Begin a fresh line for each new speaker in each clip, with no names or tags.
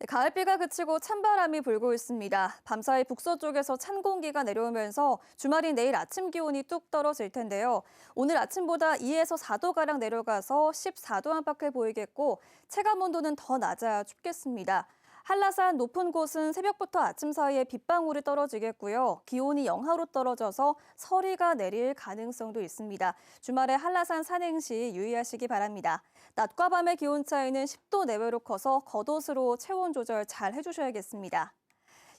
네, 가을비가 그치고 찬바람이 불고 있습니다. 밤사이 북서쪽에서 찬 공기가 내려오면서 주말인 내일 아침 기온이 뚝 떨어질 텐데요. 오늘 아침보다 2에서 4도가량 내려가서 14도 안팎을 보이겠고 체감 온도는 더 낮아 춥겠습니다. 한라산 높은 곳은 새벽부터 아침 사이에 빗방울이 떨어지겠고요. 기온이 영하로 떨어져서 서리가 내릴 가능성도 있습니다. 주말에 한라산 산행 시 유의하시기 바랍니다. 낮과 밤의 기온 차이는 10도 내외로 커서 겉옷으로 체온 조절 잘 해주셔야겠습니다.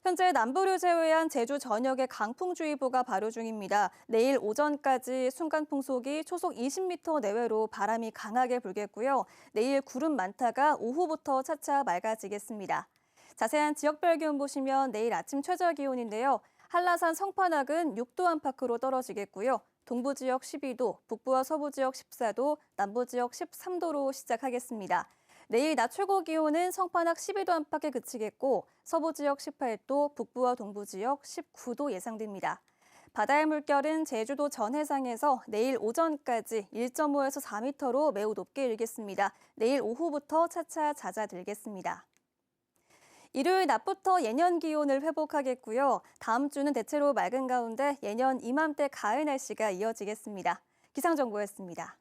현재 남부를 제외한 제주 전역에 강풍주의보가 발효 중입니다. 내일 오전까지 순간 풍속이 초속 20m 내외로 바람이 강하게 불겠고요. 내일 구름 많다가 오후부터 차차 맑아지겠습니다. 자세한 지역별 기온 보시면 내일 아침 최저 기온인데요. 한라산 성판악은 6도 안팎으로 떨어지겠고요. 동부 지역 12도, 북부와 서부 지역 14도, 남부 지역 13도로 시작하겠습니다. 내일 낮 최고 기온은 성판악 12도 안팎에 그치겠고 서부 지역 18도, 북부와 동부 지역 19도 예상됩니다. 바다의 물결은 제주도 전 해상에서 내일 오전까지 1.5에서 4m로 매우 높게 일겠습니다. 내일 오후부터 차차 잦아들겠습니다. 일요일 낮부터 예년 기온을 회복하겠고요. 다음 주는 대체로 맑은 가운데 예년 이맘때 가을 날씨가 이어지겠습니다. 기상정보였습니다.